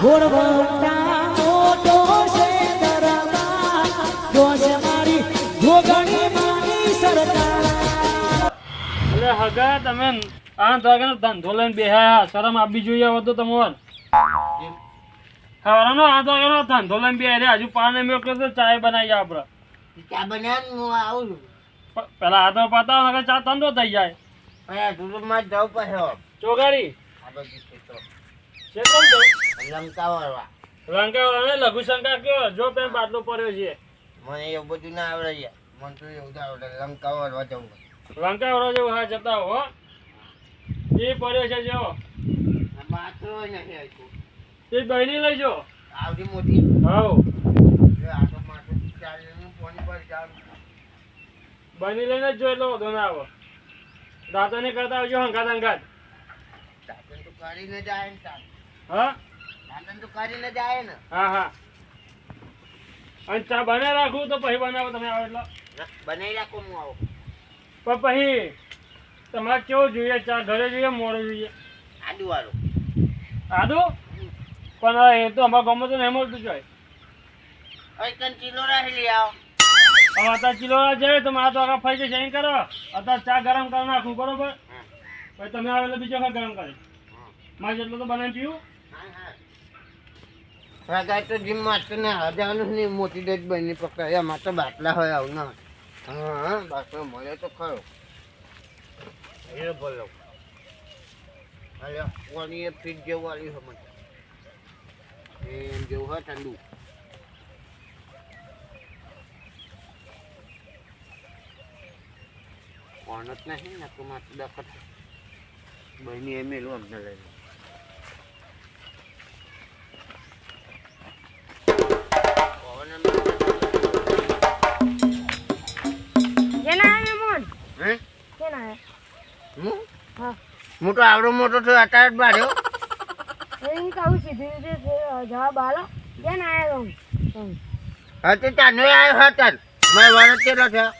ઘોડવંટા મોટો છે દરબાર જોશે મારી જોગણી માની સરકાર એટલે હગા તમે આઠ વાગ્યાનો ધંધો લઈને બેહ્યા. શરમ આપવી જોઈએ હવે તો તમારે. સવારનો આઠ વાગ્યાનો ધંધો લઈને બે હજુ પાણી મેં તો ચાય બનાવી આપણે ચા બનાવીને હું આવું પેલા હાથમાં પાતા હવે ચા ઠંડો થઈ જાય. ચોગાડી છે લંકાવાળા લઘુ શંકા કયો જો પેન બાટલો પડ્યો છે. મને એવું બધું ના આવડે મને તો એવું ના આવડે લંકાવાળવા જવું લંકા જેવું હા જતા હો. એ પડ્યો છે જો. બાથરો નથી આવતું એ બહેની લઈજો આવડી મોટી. હાઉ. આટો માટો ચાલીનું પાણી પર જાવ બની લઈને જ એટલો વધુ ના આવો. દાંતો ને કરતા આવજો હંગાત હંગાત. તો કરીને જાય ને હા? સાધન કરીને જાય ને. હા હા. અને ચા બનાવી રાખું તો પછી બનાવો તમે આવો એટલે. બનાવી રાખો હું આવું. પણ પછી તમારે કેવો જોઈએ? ચા ઘરે જોઈએ મોડું જોઈએ? આદુ વાળું. આદુ? પણ એ તો અમારા ગામમાં તો નહીં મળતું જોઈએ કન કિલો રાખી લઈ આવો. હવે અત્યારે કિલો જાય તો મારા તો આગળ ફરી જઈને કરો. અત્યારે ચા ગરમ કરી નાખું બરોબર? પછી તમે આવે એટલે બીજો ગરમ કરી. મારે જેટલું તો બનાવી પીવું. રાગા તો જીમ માત્ર ને હજારનું નહીં મોટી ડેજ બની પકડાય. એમાં તો બાટલા હોય આવું ના. હા બાટલો મળે તો ખરો. એ બોલો. અરે પાણી એ ફીટ જેવું વાળી સમજ એમ જેવું હોય ઠંડુ. કોણ જ નહીં ને તો માથું દખત બની એમ એલું અમને લઈને. હે? તો આવડો મોટો થયો અત્યારે જ બાળ્યો એમ કહું સીધી રીતે જવાબ આલો. કેના આવે તમે હા. તે તાનો આવ્યો હતા મેં વરસ કેટલો થયો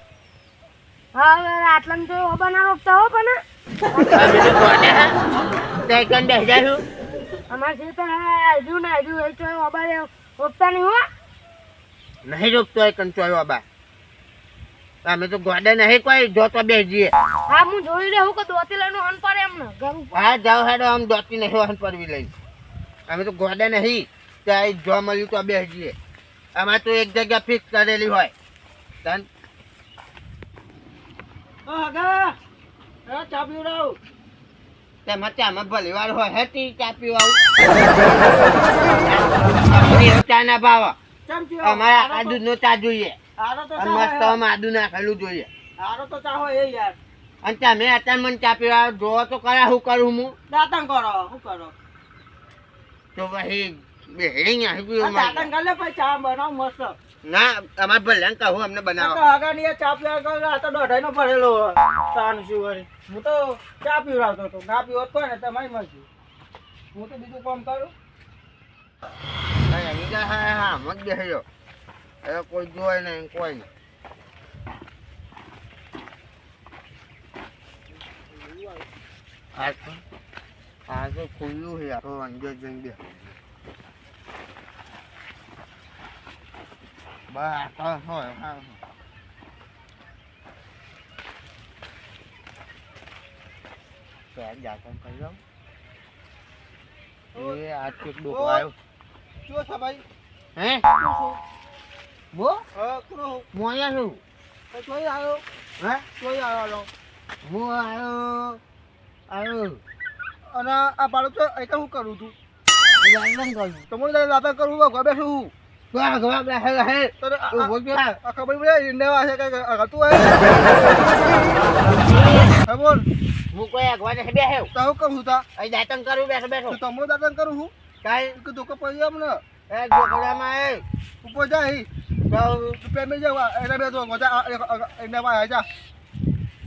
હા હવે આટલા તો ના રોકતા હો પણ. તે અમારે જે તો હજુ ને હજુ એ તો ખબર ઓપતા નહીં હો. નહીં રોકતો હોય કન ચોયો બા. અમે તો ગોડે નહીં કોઈ જો તો બેસીએ. હા હું જોઈ રહ્યો કે દોતી લઈને હન પર એમ ને હા જાઓ હેડો આમ દોતી નહીં વાહન પરવી લઈને. અમે તો ગોડે નહીં ત્યાં જો મળ્યું તો બેસીએ. અમારે તો એક જગ્યા ફિક્સ કરેલી હોય. તન ચા પીવડાવું. તેમાં ચામાં ભલી વાર હોય હે તી ચા પીવા આવું ચા ના ભાવ. અમારે આ દૂધનો ચા જોઈએ. અને મસ્ત આદુ નાખેલું જોઈએ. તો ચા હોય એ યાર. અને તમે અત્યારે મને ચા પીવા જોવો તો કરા શું કરું હું? દાતણ કરો શું કરો? તો પછી બેહી અહીં પીવું મારે. કાલે પછી ચા બનાવ મસ્ત. ના અમારે ભલે ને કહું અમને બનાવો. આગળ ચા પીવા કરો આ તો દોઢાઈ નો પડેલો તાન શું વળી હું તો ચા પીવડાવતો હતો. ના પીવો તો ને તમારી મરજી. હું તો બીજું કામ કરું. તો હા હા મત બેસજો હવે કોઈ જોય નહીં કોઈ નહીં આ તો આ તો ખુલ્લું છે આખો અંદર જઈને બે બસ આ તો હોય હા તો આ જાતમ કરી દઉં એ આ ચેક ડોકો આવ્યો શું છે ભાઈ હે? બો હું? અહીંયા છું. ચોઈ આવ્યો. હે? ચોઈ આવ્યો. હું આવ્યો. આવ્યો. અને આ બાળક તો એક હું કરું. છું લાલન તમને દાદા કરું ઘર બેઠું રહે આ ખબર પડે છે હતું હે બોલ. હું કોઈ અગવા ને બેહે તો હું તા. અહીં દાતન કરું બેઠો બેઠો. તો તમો કરું હું કાઈ? કે દુકાન પડી અમને. એ જોકડામાં એ ઉપર જાય તો પેમેન્ટ જવા એને બે તો મજા એને માં જા.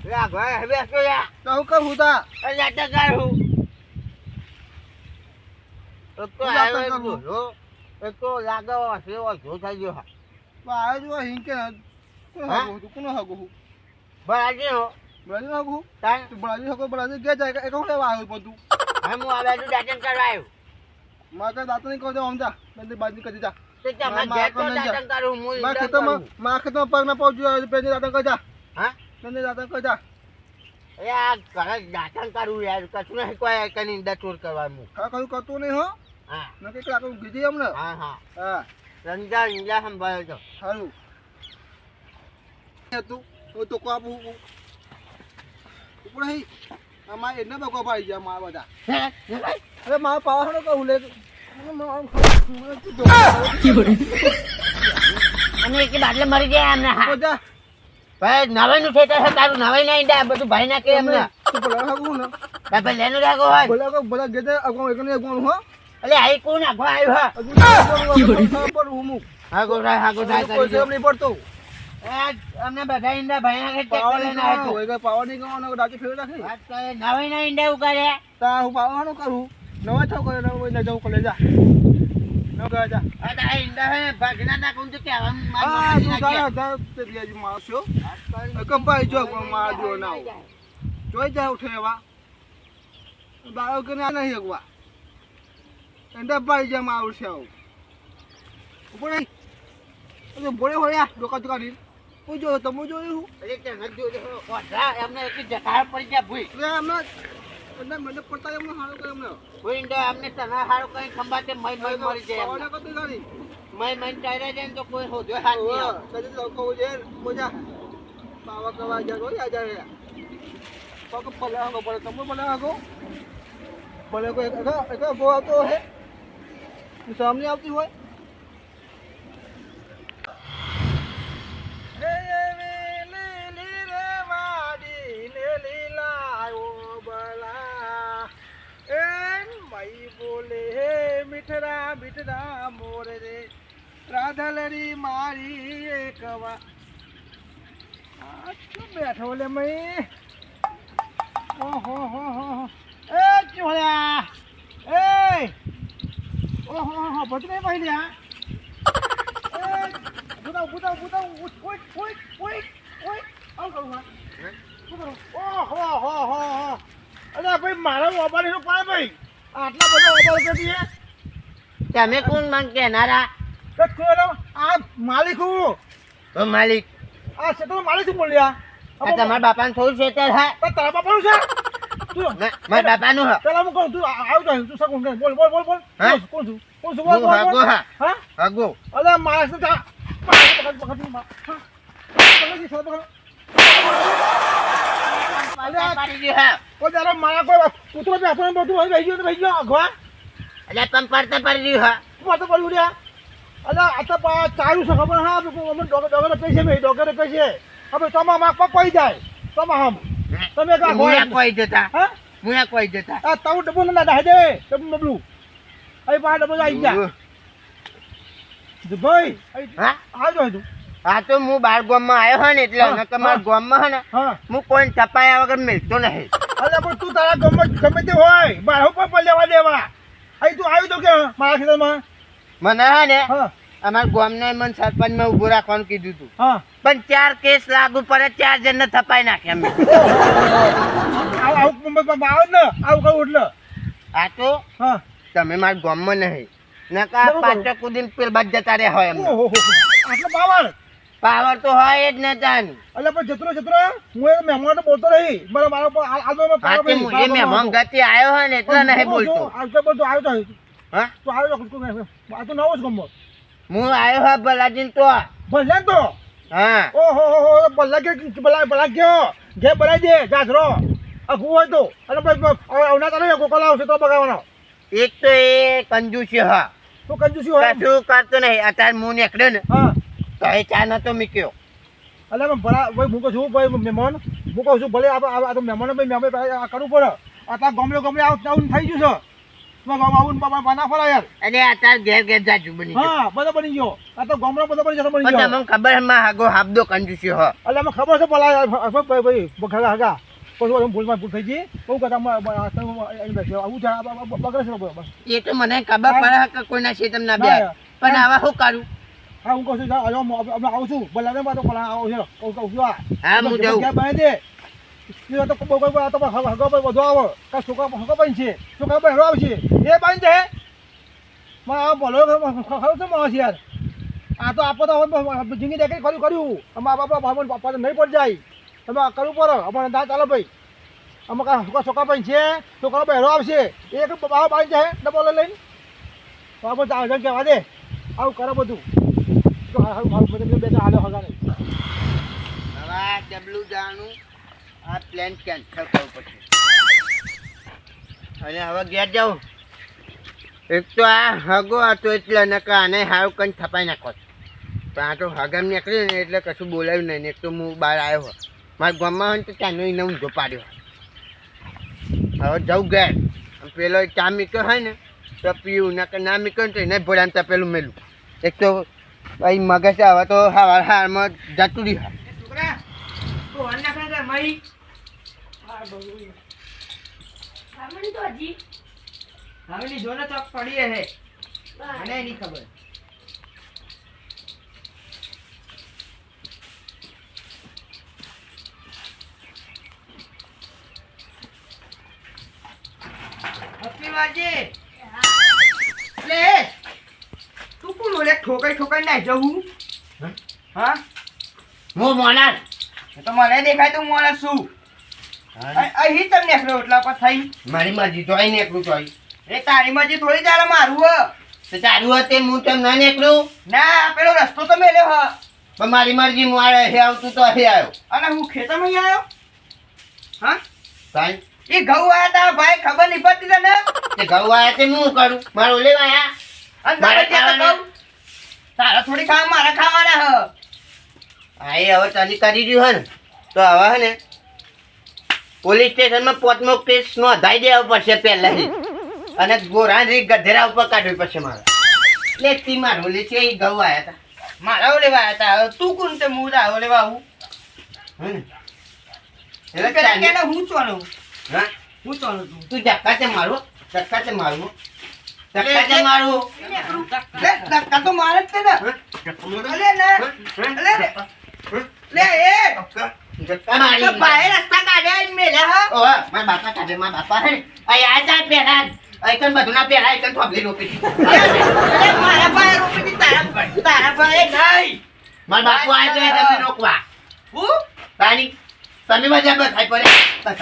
લાગવા હે બેઠો યા? તો હું કરું તા. એ દાતન કરું તો તો હું આવ્યો. જો એ તો લાગવા ઓ જો થઈ ગયો? હા આ જો હિંકે કોનો હા? હગો કોનો હગો હું બરાજી હો. બરાજી હગો તું બરાજી હગો બરાજી ગયા જાય એક હું લેવા આવ્યો બધું? હે હું આ બાજુ દાતન કરવા આવ્યો. મારે કઈ દાંત નહીં કહો આમ જા. પેલી બાજુ કરી જા તો. મા- તો મા- કાપું અહીં અમારે એને બગો પાડી ગયા મારા બધા? અરે મારા પાવાનો કહું લે અને એક બાટલે મરી ગયા એમને. બધા ભાઈ નવાઈનું ખેતર છે તારું નવાઈ ના ઈંડા બધું ભાઈ એમને ને ભાઈ લેનું રાખો હોય બોલા કો બોલા ગેતે અગો એક અગો હો એટલે આઈ કોણ આખો આવ્યો હા અગો પર હું કોઈ કરી પડતો અમને બધા ઈંડા ટ્રેક્ટર લઈને આવ્યો હોય પાવર નહીં ગવાનો દાટી ફેર રાખી નવાઈ ના ઈંડા ઉગાડે. તા હું પાવાનું કરું. નવા થાવ કરે નવા ને જાઉં કોલે જા. ન ગયા જા. આ તો ઈંડા હે ભાગના નાખું તો કે માર આ તું જા જા તે લીજી મારશો કંપાઈ જો માર જો ના જોઈ જાય ઉઠે એવા. બાળક ને આ નહીં અગવા એંડા પાડી છે આવું. ઉપર નહીં બોલે હોય ડોકા દુકાની હું જો તમે જોયું અરે તે નથી જોયો. ઓઢા એમને એક જકાર પડી ગયા ભૂઈ. એટલે એમને એમને મને પડતા એમને સારું કરે એમને. ભૂઈ ઈંડા અમને તના હારું કઈ ખંભાતે મય મય મરી જાય પાવર એમને. ના કરતી ગાડી મય મય ચાલ્યા જાય તો કોઈ હોદ્યો હાથ નહીં. કદી લોકો જે મજા. પાવા કવા જા રોઈ આ જાય પગ હાગો તમે પલે હાગો. કોઈ એક એક ગો આવતો હે સામે આવતી હોય. મીઠરા મીઠરા મોર રે. રાધલરી મારી એકવા બેઠો લે મય? ઓહો, હો હો એ ચોળ્યા એ! ઓહો, હો ભદ્રે ભાઈ લ્યા ઉઠ ઉઠ ઉઠ ઉઠ આવ કરું હા. શું કરું? ઓહો, હો હો હો. અરે ભાઈ, મારા મોબાઈલનું પાય ભાઈ. આટલા બધા મોબાઈલ કે દીએ. તમે કોણ મન કહેનારા? તો કોનો આ માલિક હું. તો માલિક. આ સેટલ માલિક હું બોલ્યા? આ તમારા બાપાનું થોડું તે હે. તો તારા બાપાનું છે? તું મારા બાપાનું હે. પેલા હું કહું તું આવ જાય તું સગું બોલ બોલ બોલ બોલ. હા? કોણ છું? કોણ છું? બોલ હું હાગો હા. હા? હાગો. અલે માણસ ને તા પકડ પકડ પકડ પકડ પકડ. અલે મારા કોઈ કૂતરો બી બધું રહી ગયું રહી ગયો અગવા. એટલે પંપ પડતા પડી રહ્યું હા. હું તો પડ્યું રહ્યા અલે આ તો ચાલ્યું ચાલુ છે ખબર હા અમે ડોગર કહે છે મેં ડોગર કહી છે હવે તમારા માં પપાઈ જાય. તમા હમ. તમે કા ગોળ કોઈ જતા. હા? મુયા કોઈ જતા. આ તાવ ડબ્બો ના દાહે દે. ડબ્બો ડબલું. અહીં પા ડબ્બો આવી જા ભાઈ હા? આવજો તું હા તો હું બાર ગામમાં આવ્યો હોય ને એટલે અને તમારા હા. ને હું. કોઈ ટપાયા વગર મિલતો નહીં. અલે પણ તું તારા ગમે ગમે તે હોય. બાર ઉપર લેવા દેવા. અહીં તું આવ્યો તો કે મારા ખેતરમાં? મને હા ને ગામ અમારા ગામના મને સરપંચમાં ઊભો રાખવાનું કીધું હતું પણ ચાર કેસ લાગુ પડે ચાર જણને થપાઈ નાખ્યા મેં આવું મુંબઈમાં આવો ને આવું કહું એટલે. આ તો? તમે મારા ગામમાં નહીં. નકા. પાછળ કુદીને પેલ બાદ જતા રહ્યા હોય એમ. આટલો પાવર. પાવર તો હોય જ ને તાન. એટલે પણ જતરો જતરો હું એ મહેમાન બોલતો નહીં મારા મારા પર આ આદો હા તે મુજે મહેમાન ગતિ આવ્યો હોય ને એટલે નહીં બોલતો. આવતો બધું આવ્યો તો હા? તો આવ્યો તો તું આ તો નવો જ ગમો હું આવ્યો હા ભલાજીન તો. ભલે તો. હા. ઓહો હો હો બલ્લા કે બલા બલા ગયો ઘે બલાઈ દે જાજરો અઘું હોય તો. અને અવના તારે કોકોલા આવશે તો બગાવવાનો એક તો એ કંજુસી હા. તું કંજુસી હોય કશું કરતો નહીં. અત્યારે હું નીકળ્યો ને. હા. તો એ ચા નતો મૂક્યો અલે મેં ભલા ભાઈ હું કહું છું ભાઈ મહેમાન હું કહું છું ભલે આ આ આ તો મહેમાન ભાઈ મહેમાન આ કરવું પડે આટલા ગમલે ગમલે આવું આવું થઈ ગયું છે આવું બાના ફરા યાર અને અત્યારે ઘેર ઘેર જાજુ બની હા બધો બની ગયો આ તો ગમરો બધો બની જતો બની ગયો તમને ખબરમાં હાગો હાબદો કંજૂસી હો એટલે મને ખબર છે ભલા ભાઈ ભાઈ હગા હાગા પછી ભૂલમાં ભૂલ થઈ ગઈ બહુ કદા આવું બગડે છે બસ એ તો મને ખબર પડે કે કોઈના છે ના બે પણ આવા શું કરું હા હું કહું છું હું હમણાં આવું છું ભલા ને તો ભલા આવું છે કહું કહું છું હા, હું જાઉં. જગ્યા બાંધી દે એ તો કોઈ કોઈ તો હગા ભાઈ વધુ આવે કા છોકરા હગા બાંધ છે છોકરા ભાઈ હરો આવશે એ બાંધી દે માં આ બોલો ખરું છે માણસ યાર આ તો આપો તો જિંદગી દેખે કર્યું કર્યું અમારા બાપા બાપા તો નહીં પડી જાય તમે કરવું પડે અમારે ના ચાલો ભાઈ અમે કાં છોકરા ભાઈ છે છોકરો બહેરો આવશે એક બાબા બાઈ જાય ડબલ લઈને બાબા કહેવા દે આવું કરો બધું તો હાલ હવે આ ડબલું જવાનું આ પ્લેન કેન્સલ કરવું અને હવે ઘેર જાઉં એક તો આ હગો હતો એટલે નકા આને હાવ કંઈ થપાઈ નાખો પણ આ તો હગામ નીકળ્યું ને એટલે કશું બોલાવ્યું નહીં ને એક તો હું બહાર આવ્યો હોય મારા ગામમાં હોય ને તો ત્યાંનો એને ઊંધો પાડ્યો હવે જવું ઘેર પેલો ચા મીક્યો હોય ને તો પીવું નકર ના મીક્યો ને તો એને ભોળાને પેલું મેલું એક તો અહીં મગજ હવે તો હાર હારમાં જતું રહી જોને ચોક પડી હે મને ખબર. વાજી લે તું કોણ ઓલે ઠોકાઈ ઠોકાઈ ના જવું. હા? હું? મોનાર. તો મને દેખાય તું મોણસ છું. અહીં તમને એકલો એટલા પર થઈ. મારી મરજી તો અહીં એકલું તો એ તારી મરજી થોડી તારે મારું હ. તો તારું હતે હું તેમ ના નીકળું ના પેલો રસ્તો તો મેલ્યો હ. પણ મારી મરજી હું આ હે આવતું તો હે આવ્યો. અને હું ખેતરમાં આવ્યો? હા? સાહેબ એ ઘઉં આયા તા ભાઈ ખબર નહીં પડતી તને? તે ઘઉં આયા તે હું કરું? મારું લેવા આયા અને મારે ત્યાં ઘઉં. તારા થોડી ખાવા મારા ખાવાના હ. એ હવે તને કરી રહ્યું હે ને તો હવે હે ને પોલીસ સ્ટેશનમાં પોતમો કેસ નોંધાઈ દેવો પડશે પહેલા અને ગોરાન રી ગધેરા ઉપર કાઢવી પડશે મારે. લેખતી મારું લે છે એ ગૌ આવ્યા હતા મારા લેવા આયા હતા હવે તું કોણ તે હું તારો લેવા આવું ને? એટલે પેલા ચાલી- હું હા? હું ચોનું તું? જક્કા છે તે મારું ધક્કા તે મારું બધું ના. પેલા, કણ થોભલી રોપી મારા ભાઈ રોપી તારા તારા ભાઈ નહીં. મારા બાપુ આયા તો રોકવા. હું? તાની, તમે મજા બધાય પડે.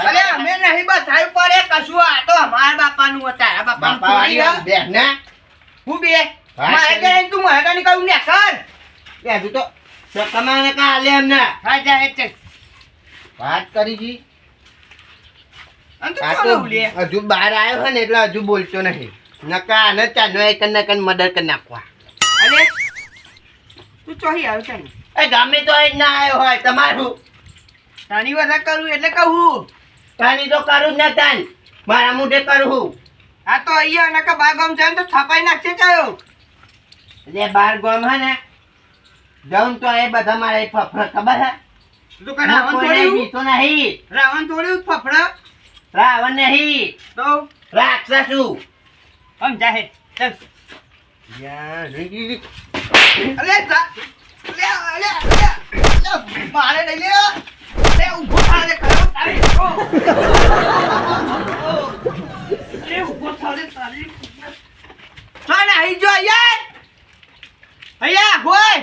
અલે અમે નહીં બધાયું પડે કશું આ તો અમારા બાપાનું હતું, તારા બાપાનું બાપા વાળી થોડી આમ બેહ ને. હું બે? મારે ચાલી. તું મારે કઈ કહું ને કર બે હજુ તો તો કમાવાના કાં એમને? હા જા એ વાત કરી હજુ બહાર આવ્યો હોય ને એટલે હજુ બોલતો નહીં નકા આને ચાનો એકન નકન મર્ડર કરી નાખવા. અરે તું ચોહી આવ્યો છે એ ગામે તો એ ના આવ્યો હોય તમારું. તાની વાત કરું એટલે કહું. તાની તો કરું જ ન તાન. મારા મુઢે કરું. આ તો અહીંયા નકા બાગમ છે ને તો છપાઈ નાખશે ચાયો એટલે બાર ગોમ હે ને જાઉં તો એ બધા મારે ફફડા ખબર હે? તું કે રાવણ તોડ્યું જીતો નહીં. રાવણ તોડ્યું ફફડા? રાવણ નહીં. તો? રાક્ષસ. હમ જાહે ચલ. યાર, અલે અલે અલે, મારે નહીં લે લે, ઊભો થા રે ખરો તારે ઓ લે, ઊભો થા રે તારી. ચાલ, આઈ જો યાર અહીંયા હોય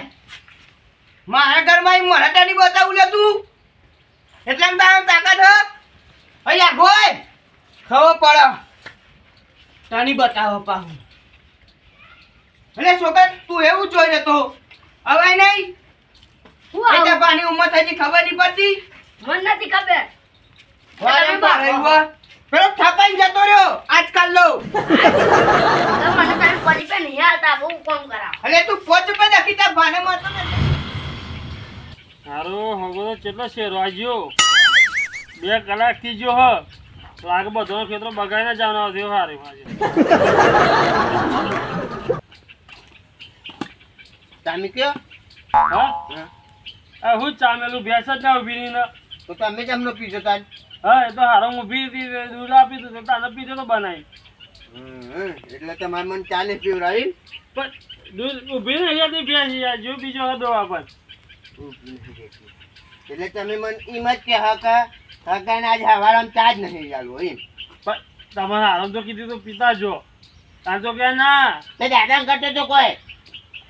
મારા ઘરમાં ઈ મરાઠાની બતાવું લે તું. એટલે એમ તારા તાકાત હ? અહીંયા ગોય. ખવો પડે. તાની બતાવો પાહું એટલે છોકરા, તું એવું જોઈ લેતો. હવે નહીં. એટલે પાણી ઉંમર થઈ ખબર નહીં પડતી? મને નથી ખબર. પેલો થપાઈને જતો રહ્યો આજકાલ લો. તો મને તમે પડી પે નહીં હાલતા બહુ કામ કરાવ. અલે તું પોચ રૂપિયા દખી તા ભાને મારતો ને. હારું હગો તો કેટલો શેરો આજ્યો બે કલાકથી જો હ. લાગે બધો ખેતરો બગાડીને જવાનો થયો હારે આજે તમે કયો? હા. હું ચામેલું ભેંસ જ ના ઊભી ને તો તમે જ અમને પીજો તાન? હા એ તો હારો ઊભી હતી દૂધ આપી દીધું તાને પીધો તો બનાવી. એટલે તમારે મને ચાલે પીવડાવી? પણ દૂધ ઊભી નહીં હતી ભેંસ યાર જો બીજો હતો આપણ એટલે તમે મને એમ જ કે હકા હકા ને આજ હવારામાં ચા જ નહીં ચાલુ એમ. પણ તમારે આરામ તો કીધું તો પીતા જો. તાર તો કે ના. તે દાદા કરતો તો કોઈ.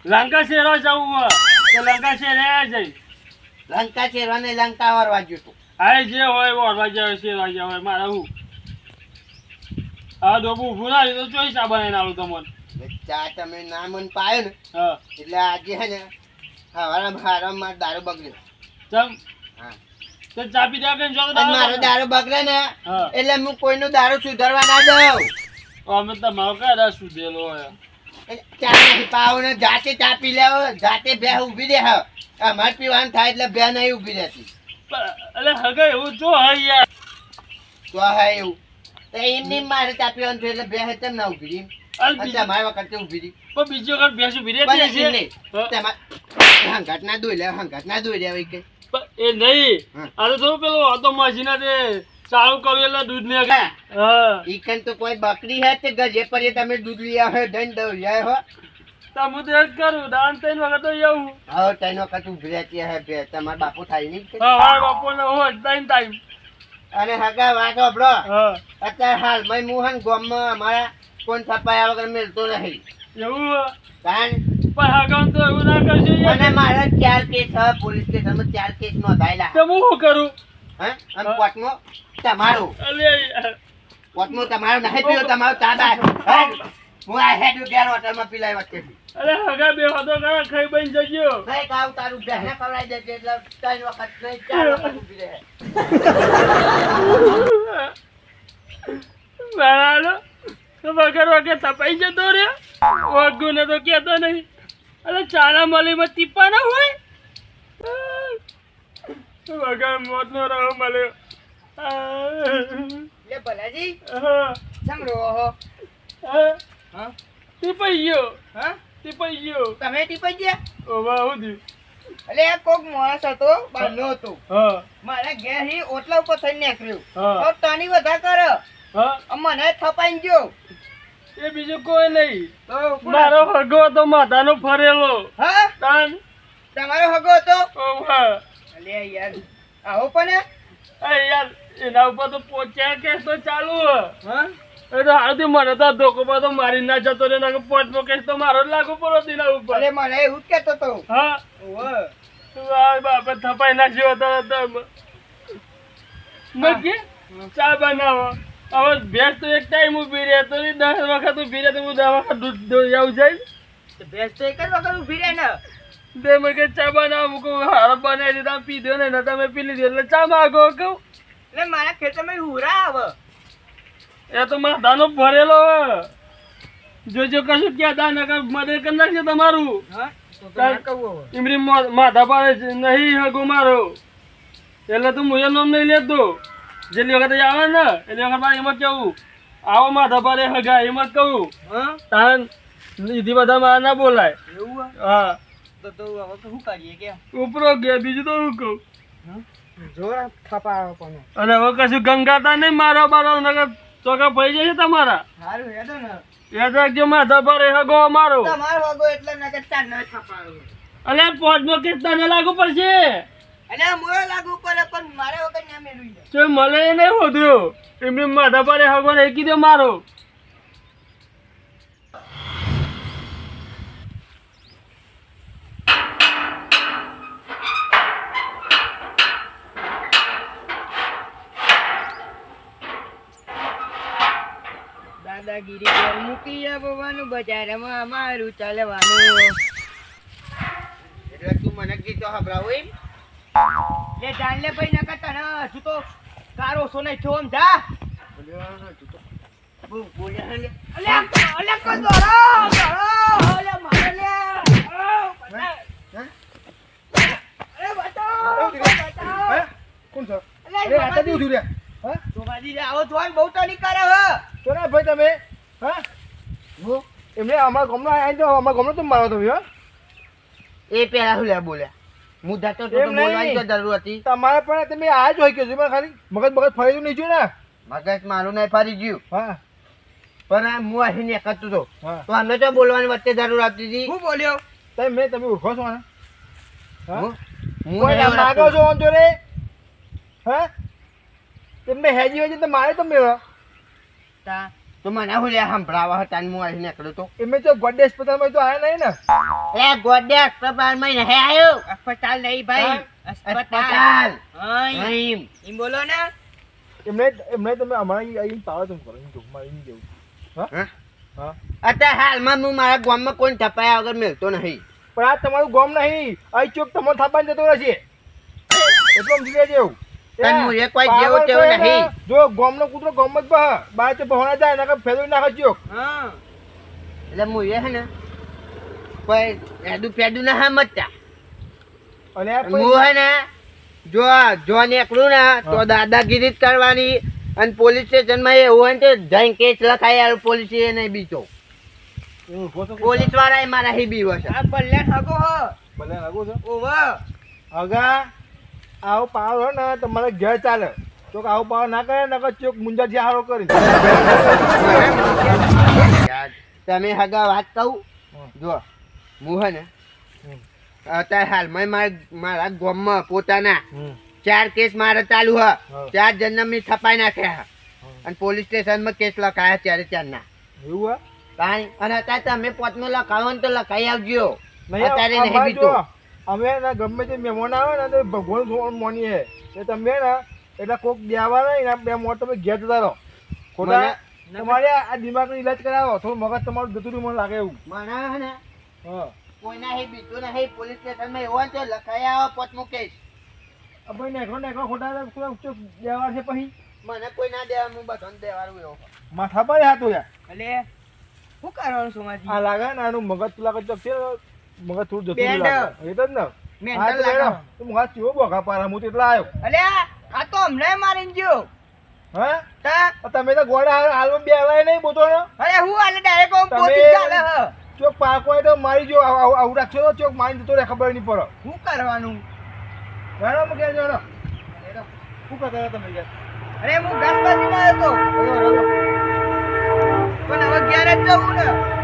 લંકા શેરો જવું તો લંકા શેરે જઈ લંકા ચેરવાને લંકા વરવા ગયું તું. હા જે હોય એવો હરવા જાય શેરવા જાય હોય. મારા હું? હા તો ઊભું ના તો ચોઈ આ બનાવીને આવું તમને? ચા તમે ના મન પાયો ને હા. એટલે આજે હે ને હવારા હારામાં દારૂ બગડ્યો. ચમ? હા. તો ચા પી દે જો મારો દારૂ બગડે ને એટલે હું કોઈનો દારૂ સુધારવા ના દઉં અમે તમારો રસ સુધેલો હોય? ચા નહીં ને જાતે ચા પી લેવો જાતે બે ઊભી દે હા અમારે પીવાનું થાય એટલે બે નહીં ઊભી રહેતી. એટલે હગે એવું જો યાર. તો હા એવું. તો મારે ચા પીવાનું થયું એટલે બે હે તેમ ના ઊભી રહી. તમારી વખતે ઊભી રહી. પણ બીજી વખત ભેંસું ભીરે પણ છે નહીં. હા. તમારે હંગાત ના દોઈ લે હંગાત ના દોઈ લે કે. એ નહીં. આ તો થોડું પેલું આ તો તે ચાલુ કર્યું એટલે દૂધ ને ઈકન તો કોઈ બકરી હે તે ગજે પર તમે દૂધ લઈ આવે દંડ દઉં જાય હો. તો તો એ કરું દાન ત્રણ વખત તો એવું હવે ત્રણ વખત ઊભી રહેતી હે બે તમારા બાપુ થાય નહીં હા હા બપોરનો હોય ત્રણ ટાઈમ અને હગા વાત સાંભળો હા. અત્યારે હાલમાં મોહન ગામમાં અમારા કોણ છપાયા વગર મેળતો નહીં. એવું કારણ પણ તો એવું ના કરજો મારા ચાર કેસ પોલીસ પોલીસ સ્ટેશનમાં ચાર કેસ નોંધાયેલા. તો હું શું કરું? હા? અને કોર્ટમાં? તમારું અલે તમારું નહીં પીવો તમારું તાબા હું? આ હેડ ગેર હોટલમાં પીલાય વચ્ચેથી અરે હગા બે હતો ખરા ખાઈ બન જજો. નહીં કાવ તારું બહેને ખવડાવી દેજે એટલે ત્રણ વખત નહીં ચાર વખત ઊભી રહે. બરાબર તો વગર વગર તપાઈ જતો રહ્યો. વગુ ને તો કેતો નહીં. અરે ચાલા મલીમાં ટીપા ના હોય વગર મોતનો રહો મળ્યો લે ભલાજી. ચમ રો હો? હા હા? ટીપાઈ ગયો હા ટીપાઈ ગયો તમે ટીપાઈ ગયા? ઓવા હું એટલે કોક માણસ હતો બારનો હતો. મારા ઘેર હી ઓટલા ઉપર થઈ નીકળ્યું. હવે તની વધા કર. મને થપાઈ ગયો. એ બીજું કોઈ નહીં. તો મારો હગો હતો માથાનો ફરેલો. હા? તાન. તમારો હગો હતો? અલે યાર. આવો પણ. યાર. એના ઉપર તો પહોંચ્યા કેસ તો ચાલુ. હે? હા એ તો હાલથી મને તો ધોકો પર તો મારી ના જતો રે ના પોચનો કેસ તો મારો જ લાગુ પડો તેના ઉપર. અરે મને એવું જ કહેતો તો હા. વાહ બાપા થપાઈ નાખ્યો હતો તો મેં કે ચા બનાવો. હવે ભેંસ તો એક ટાઈમ ઊભી રહે તો દસ વખત ઊભી રહે તો હું દસ વખત દૂધ જાય તો ભેંસ તો એક જ વખત ઊભી રહે ને. તે મને કે ચા બનાવો મૂકું હાર બનાવી દીધા પીધો ને ને તમે પી લીધી એટલે ચા માગો કહું. એટલે મારા ખેતરમાં હુરા આવે. એ તો માથાનો ભરેલો હે. જોજો કશું ક્યાં દાન અગર મદદ કરી નાખશે તમારું. હા મા- માથા પાડે નહીં હગો મારો. એટલે તું મુજબ નામ નહીં લેતો. જેટલી વખત આવે ને એટલી વખત મારે એમ જ કેવું આવો માથા પાડે હગા એમ જ કહું. હા? તાન ઈધી બધા મારા ના બોલાય. એવું હા. તો તો હવે શું કરીએ કે? ઉપરો ગયા બીજું તો શું કહું? અને હવે કશું ગંગાતા નહીં મારો બારો નકર ચોકા પડી જશે તમારા? સારું હેડો ને. યાદ રાખજો માથા પાડે હગો મારો તમારો હગો એટલે ન અલે કેસ તને લાગુ પડશે? મોય લાગુ પડે પણ મારે વગર ના મેળવી તો મળે નહીં હોતું એમની માથા હગો નહીં કીધો મારો. દાદાગીરી ઘર મૂકી આવવાનું બજારમાં અમારું ચાલવાનું. એટલે તું મને કીધો સંભળાવો એમ? લે જાણ લે ભાઈ નકર તને હજુ તો કારો સોને થયો આમ જા. કોણ છો? અરે આ તો રે. હા? રે, આવો જોવાન બહુ તો નહીં કરે હે. તો ભાઈ તમે હા? હું? એમને અમારા આવી જાઓ અમારા ગામમાં તો મારો તમે હા? એ પેલા લે બોલ્યા? હું જતો તો બોલવાની તો જરૂર હતી. તમારે પણ તમે આ જ હોય કે તમે ખાલી મગજ મગજ ફરી નહીં જોયું ને? મગજ મારું નહીં ફરી ગયું. હા. પણ હું અહીં એકતું હતો હા. તો અમે તો બોલવાની વચ્ચે જરૂર આપતી હતી. હું બોલ્યો? તમે મેં તમે ઓળખો છો ને હું- હું? માગો છો રે? હા? તમને હેજી હોય તો મારે તો મેળો. તા તો મને હું લે સંભળાવા હતા હું અહીં નીકળ્યો તો. એમે તો ગોડે હોસ્પિટલમાં તો આવ્યા નહીં ને. એ ગોડે હોસ્પિટલમાં નહીં આવ્યો હસ્પતાલ નહીં ભાઈ. હસ્પતાલ. અહીં એમ બોલો ને. એમને એમને તમે અમારા અહીં પાવા તમે કરો ટૂંકમાં અહીં જેવું હા? અત્યારે હાલમાં હું મારા ગામમાં કોઈ ઠપાયા વગર મેળતો નહીં. પણ આ તમારું ગામ નહીં. અહીં ચોક તમારો થાપાને જતો રહેશે. એટલું સમજી લેજો. એવું તન હું. તો દાદાગીરી કરવાની. અને પોલીસ સ્ટેશનમાં એવું હોય તો જઈને કેસ લખાય યાર પોલીસ એ નહીં બીચો પોલીસવાળા એ મારા બી બીવો છે. હગો હો. ભલે હગો હગા આવો પાવર હોય ને તમારે ઘેર ચાલે. તો આવો પાવર ના કરે નકર ચોક મુંજા જે હારો કરી તમે હગા વાત કહું? જો હું હે ને અત્યારે હાલમાં મારા મારા ગામમાં પોતાના ચાર કેસ મારે ચાલુ હ. ચાર જણને મેં છપાઈ નાખ્યા હે. અને પોલીસ સ્ટેશનમાં કેસ લખાયા ત્યારે ચારના એવું હે? કાંઈ? અને અત્યારે તમે પોતનું લખાવો ને તો લખાઈ આવજો. અત્યારે નહીં અમારે બીતો. જો, અમે ને ગમે તે મહેમાન આવે ને તો ભગવાન ભગવાન મોની હે એ તમે ને એટલે કોક દેવા ને બે મોટ તમે ઘેર જતા રહો. ખોટા તમારે આ દિમાગનો ઈલાજ કરાવો. થોડું મગજ તમારું જતું રહ્યું મને લાગે એવું. મને હે ને હા. કોઈના હે બીજું નહીં પોલીસ સ્ટેશનમાં એવું ને તો લખાઈ આવો પોત મુકેશ. આ ભાઈ નેખો નેકરો ખોટા કોઈ ચોક દેવા છે પછી. મને કોઈ ના દેવા હું બધાને દેવાનું એવું માથા પર હાથું યાર. अले શું કરવાનું સોમાજી? આ લાગે ને આનું મગજ તું લાગે છે ને, મગજ થોડું જતું. લાગે. જ ને? મેન્ટલ હા, તો લાગે. બેનો, તું મગજ કેવો બોગા પારા હું એટલા આવ્યો અલે આ તો હમણાં મારીને ગયો. હા? તા. તમે તો ગોળા હાલ- બે હલાય નહીં બોતો અરે હું આલે ડાયરેક્ટ આમ પોતી ચાલે હ. ચોક પાકો તો મારી જો આવું- રાખશો ચોક મારી જતો રહે ખબર નહીં પડે. શું કરવાનું? હેડો મૂકે જો શું કરતા તમે યાર? અરે હું બાજી. પણ હવે ઘેર જ જવું ને.